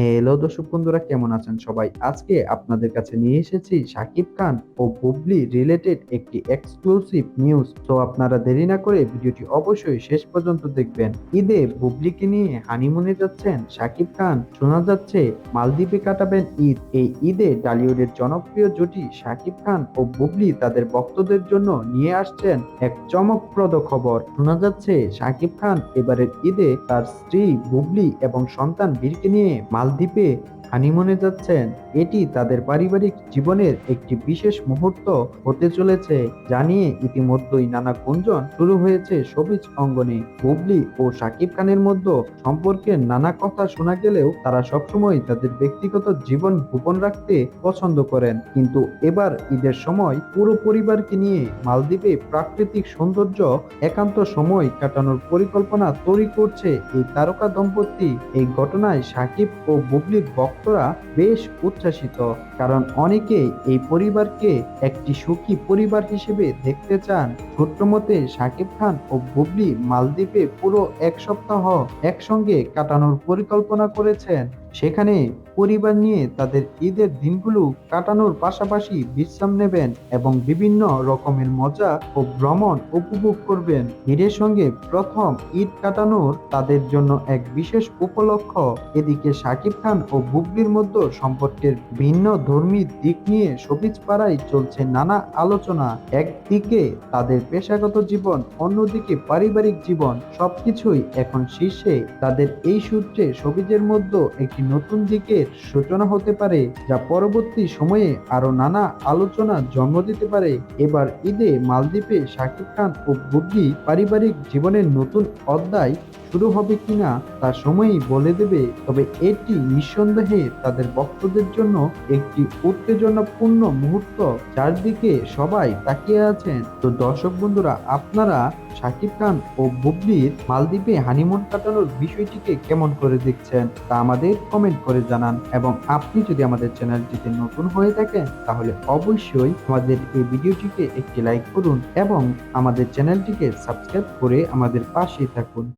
Hello দর্শক বন্ধুরা, কেমন আছেন সবাই? আজকে আপনাদের কাছে নিয়ে এসেছি শাকিব খান ও বুবলি রিলেটেড একটি এক্সক্লুসিভ নিউজ তো আপনারা দেরি না করে ভিডিওটি অবশ্যই শেষ পর্যন্ত দেখবেন। ঈদে বুবলিকে নিয়ে হানিমুনে যাচ্ছেন শাকিব খান। শোনা যাচ্ছে মালদ্বীপে কাটাবেন ঈদ। এই ঈদে টলিউডের জনপ্রিয় জুটি শাকিব খান ও বুবলি তাদের ভক্তদের জন্য নিয়ে আসছেন এক চমকপ্রদ খবর। শোনা যাচ্ছে শাকিব খান এবারের ঈদে তার স্ত্রী বুবলি এবং সন্তান বীরকে নিয়ে মালদ্বীপে হানিমুনে যাচ্ছেন। এটি তাদের পারিবারিক জীবনের একটি বিশেষ মুহূর্ত হতে চলেছে জানিয়ে ইতিমধ্যেই নানা গুঞ্জন শুরু হয়েছে সবিজ অঙ্গনে। বুবলি ও শাকিব খানের মধ্যে সম্পর্কের নানা কথা শোনা গেলেও তারা সবসময় তাদের ব্যক্তিগত জীবন গোপন রাখতে পছন্দ করেন। কিন্তু এবার ঈদের সময় পুরো পরিবারকে নিয়ে মালদ্বীপে প্রাকৃতিক সৌন্দর্য একান্ত সময় কাটানোর পরিকল্পনা তৈরি করছে এই তারকা দম্পতি। এই ঘটনায় সাকিব ও বুবলির ভক্তরা বেশ উচ্ছ্বাসিত কারণ অনেকে এই পরিবারকে একটি সুখী পরিবার হিসেবে দেখতে চান। ছোট্ট মতে, সাকিব খান ও বুবলি মালদ্বীপে পুরো এক সপ্তাহ একসঙ্গে কাটানোর পরিকল্পনা করেছেন। সেখানে পরিবার নিয়ে তাদের ঈদের দিনগুলো কাটানোর পাশাপাশি বিশ্রাম নেবেন এবং বিভিন্ন রকমের মজা ও ভ্রমণ উপভোগ করবেন। ঈদের সঙ্গে প্রথম ঈদ কাটানোর তাদের জন্য এক বিশেষ উপলক্ষ। এদিকে সাকিব খান ও বুবলির মধ্যে সম্পর্কের ভিন্ন ধর্মী দিক নিয়ে সবিজ পাড়ায় চলছে নানা আলোচনা। একদিকে তাদের পেশাগত জীবন, অন্যদিকে পারিবারিক জীবন, সবকিছুই এখন শীর্ষে। তাদের এই সূত্রে সবিজের মধ্যে একটি নতুন দিকের সূচনা হতে পারে যা পরবর্তী সময়ে আরও নানা আলোচনা জন্ম দিতে পারে। এবার ঈদে মালদ্বীপে শাকিব খান ও বুদ্ধি পারিবারিক জীবনের নতুন অধ্যায় শুরু হবে কিনা তা সময়ই বলে দেবে, তবে এটি নিঃসন্দেহে তাদের ভক্তদের জন্য একটি উত্তেজনাপূর্ণ মুহূর্ত। চারদিকে সবাই তাকিয়ে আছেন। তো দর্শক বন্ধুরা, আপনারা শাকিব খান ও বুবলির মালদ্বীপে হানিমুন কাটানোর বিষয়টিকে কেমন করে দেখছেন তা আমাদের কমেন্ট করে জানান। এবং আপনি যদি আমাদের চ্যানেলটিতে নতুন হয়ে থাকেন, তাহলে অবশ্যই আমাদের এই ভিডিওটিকে একটি লাইক করুন এবং আমাদের চ্যানেলটিকে সাবস্ক্রাইব করে আমাদের পাশে থাকুন।